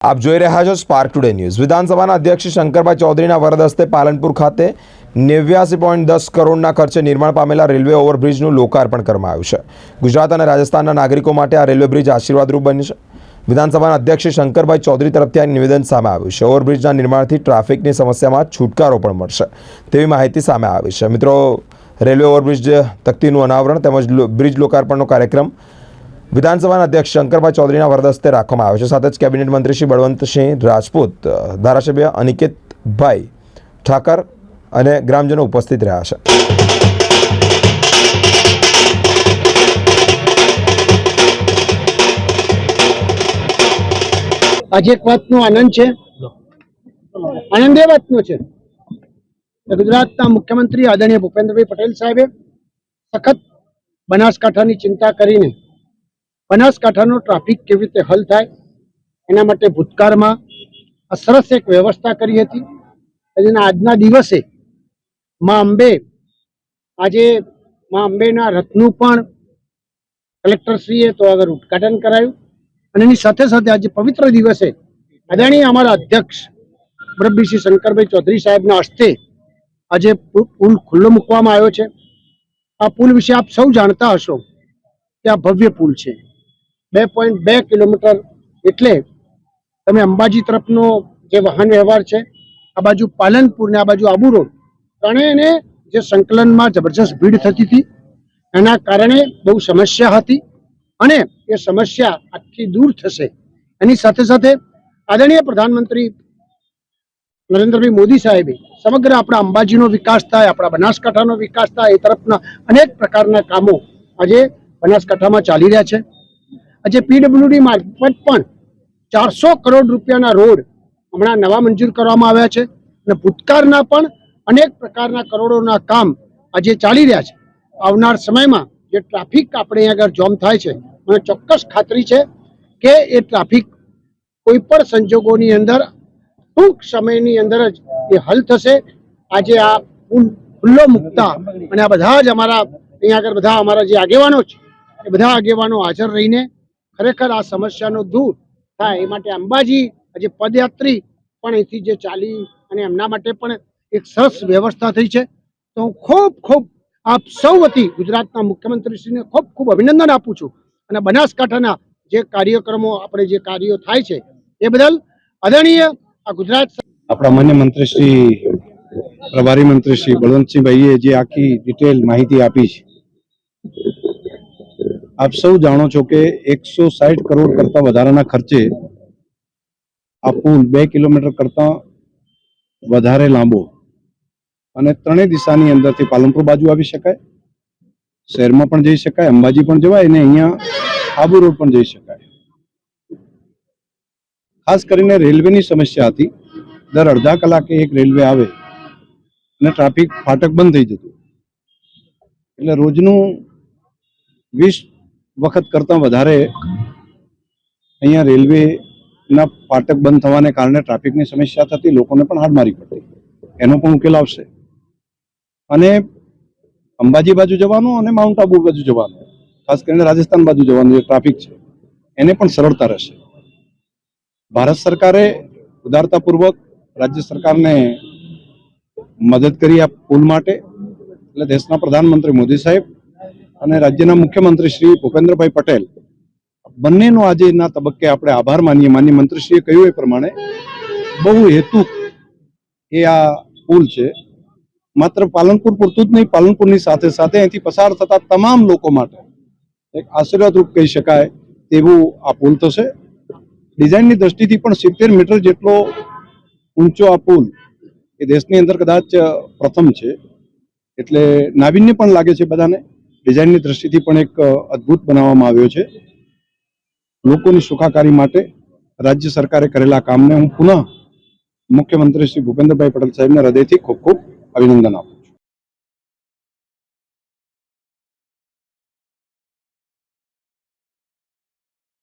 આપ જોઈ રહ્યા છો સ્પાર્ક ટુડે ન્યૂઝ વિધાનસભાના અધ્યક્ષ શંકરભાઈ ચૌધરીના વરદ હસ્તે પાલનપુર ખાતે નેવ્યાસી પોઈન્ટ દસ કરોડના ખર્ચે નિર્માણ પામેલા રેલવે ઓવરબ્રિજનું લોકાર્પણ કરવામાં આવ્યું છે. ગુજરાત અને રાજસ્થાનના નાગરિકો માટે આ રેલવે બ્રિજ આશીર્વાદરૂપ બનશે વિધાનસભાના અધ્યક્ષ શંકરભાઈ ચૌધરી તરફથી આ નિવેદન સામે આવ્યું છે. ઓવરબ્રિજના નિર્માણથી ટ્રાફિકની સમસ્યામાં છુટકારો પણ મળશે તેવી માહિતી સામે આવી છે. મિત્રો, રેલવે ઓવરબ્રિજ તકતીનું અનાવરણ તેમજ બ્રિજ લોકાર્પણનો કાર્યક્રમ વિધાનસભાના અધ્યક્ષ શંકરભાઈ ચૌધરીના વરદસ્તે રાખવામાં આવ્યો છે. સાથે જ કેબિનેટ મંત્રી શ્રી બળવંતસિંહ રાજપૂત ધારાસભ્ય અનિકેતભાઈ ઠાકર અને ગ્રામજનો ઉપસ્થિત રહ્યા છે. આજે એક વાતનો આનંદ છે. આનંદ એ વાતનો છે ગુજરાતના મુખ્યમંત્રી આદરણીય ભૂપેન્દ્રભાઈ પટેલ સાહેબે સખત બનાસકાંઠાની ચિંતા કરીને બનાસકાંઠાનો ટ્રાફિક કેવી રીતે હલ થાય, એના માટે ભૂતકાળમાં સરસ એક વ્યવસ્થા કરી હતી. અને આજના દિવસે મા અંબે, આજે મા અંબેના રથનું પણ કલેક્ટરશ્રીએ તો આગળ ઉદઘાટન કરાયું. અને એની સાથે સાથે આજે પવિત્ર દિવસે આદરણીય અમારા અધ્યક્ષ મુરબ્બી શંકરભાઈ ચૌધરી સાહેબના હસ્તે આજે પુલ ખુલ્લો મૂકવામાં આવ્યો છે. આ પુલ વિશે આપ સૌ જાણતા હશો કે આ ભવ્ય પુલ છે. બે પોઈન્ટ બે કિલોમીટર એટલે તમે અંબાજી તરફનો જે વાહન વ્યવહાર છે, આ બાજુ પાલનપુર ને આ બાજુ આબુ રોડ ત્રણેયને જે સંકલનમાં જબરજસ્ત ભીડ થતી હતી, એના કારણે બહુ સમસ્યા હતી અને એ સમસ્યા આખી દૂર થશે. એની સાથે સાથે આદરણીય પ્રધાનમંત્રી નરેન્દ્રભાઈ મોદી સાહેબે સમગ્ર આપણા અંબાજીનો વિકાસ થાય, આપણા બનાસકાંઠાનો વિકાસ થાય, એ તરફના અનેક પ્રકારના કામો આજે બનાસકાંઠામાં ચાલી રહ્યા છે. આજે પીડબ્લ્યુડી મારફત પણ ચારસો કરોડ રૂપિયાના રોડ હમણાં નવા મંજૂર કરવામાં આવ્યા છે અને ભૂતકાળના પણ અનેક પ્રકારના કરોડોના કામ આજે ચાલી રહ્યા છે. આવનાર સમયમાં જે ટ્રાફિક આપણે અહીંયા આગળ જોમ થાય છે, મને ચોક્કસ ખાતરી છે કે એ ટ્રાફિક કોઈ પણ સંજોગોની અંદર, ટૂંક સમયની અંદર જ એ હલ થશે. આજે આ પુલ ખુલ્લો મૂકતા અને આ બધા જ અમારા, અહીંયા આગળ બધા અમારા જે આગેવાનો છે, એ બધા આગેવાનો હાજર રહીને ખરેખર આ સમસ્યાનો દૂર થાય એ માટે અંબાજી આજે પદયાત્રી પણ અહીંથી જે ચાલી અને એમના માટે પણ એક સરસ વ્યવસ્થા થઈ છે. તો હું ખૂબ ખૂબ આપ સૌ વતી ગુજરાતના મુખ્યમંત્રીશ્રીને ખૂબ ખૂબ અભિનંદન આપું છું. અને બનાસકાંઠાના જે કાર્યક્રમો, આપણે જે કાર્યો થાય છે, એ બદલ આદરણીય આ ગુજરાત આપણા માન્ય મંત્રી શ્રી પ્રભારી મંત્રી શ્રી બળવંતસિંહભાઈએ જે આખી ડિટેલ માહિતી આપી છે આપ સૌ જાણો છો કે એકસો સાઠ કરોડ કરતા વધારાના ખર્ચે આ પુલ બે કિલોમીટર કરતા વધારે લાંબો. અને ત્રણેય દિશાની અંદરથી પાલનપુર બાજુ આવી શકાય, શહેરમાં પણ જઈ શકાય, અંબાજી પણ જવાય અને અહીંયા આબુ રોડ પણ જઈ શકાય. ખાસ કરીને રેલવેની સમસ્યા હતી. દર અડધા કલાકે એક રેલવે આવે અને ટ્રાફિક ફાટક બંધ થઈ જતું. એટલે રોજનું વીસ વખત કરતાં વધારે અહીંયા રેલવેના ફાટક બંધ થવાને કારણે ટ્રાફિકની સમસ્યા થતી લોકોને પણ હાડ મારી પડતી એનો પણ ઉકેલ આવશે. અને અંબાજી બાજુ જવાનું અને માઉન્ટ આબુ બાજુ જવાનું. ખાસ કરીને રાજસ્થાન બાજુ જવાનું જે ટ્રાફિક છે. એને પણ સરળતા રહેશે. ભારત સરકારે ઉદારતાપૂર્વક રાજ્ય સરકારને મદદ કરી આ પુલ માટે. એટલે દેશના પ્રધાનમંત્રી મોદી સાહેબ અને રાજ્યના મુખ્યમંત્રી શ્રી ભૂપેન્દ્રભાઈ પટેલ બંનેનો આજેના તબક્કે આપણે આભાર માનીએ. માન્ય મંત્રીશ્રીએ કહ્યું એ પ્રમાણે બહુ હેતુ એ આ પુલ છે. માત્ર પાલનપુર પૂરતું જ નહીં, પાલનપુરની સાથે સાથે અહીંથી પસાર થતા તમામ લોકો માટે એક આશીર્વાદરૂપ કહી શકાય તેવું આ પુલ થશે. ડિઝાઇનની દ્રષ્ટિથી પણ સિત્તેર મીટર જેટલો ઊંચો આ પુલ એ દેશની અંદર કદાચ પ્રથમ છે. એટલે નાવીન્ય પણ લાગે છે બધાને. ડિઝાઇનની દ્રષ્ટિથી પણ એક અદ્ભુત બનાવવામાં આવ્યો છે. લોકોની સુખાકારી માટે રાજ્ય સરકારે કરેલા કામને હું પુનઃ મુખ્યમંત્રી શ્રી ભૂપેન્દ્રભાઈ પટેલ સાહેબને હૃદયથી ખૂબ ખૂબ અભિનંદન આપું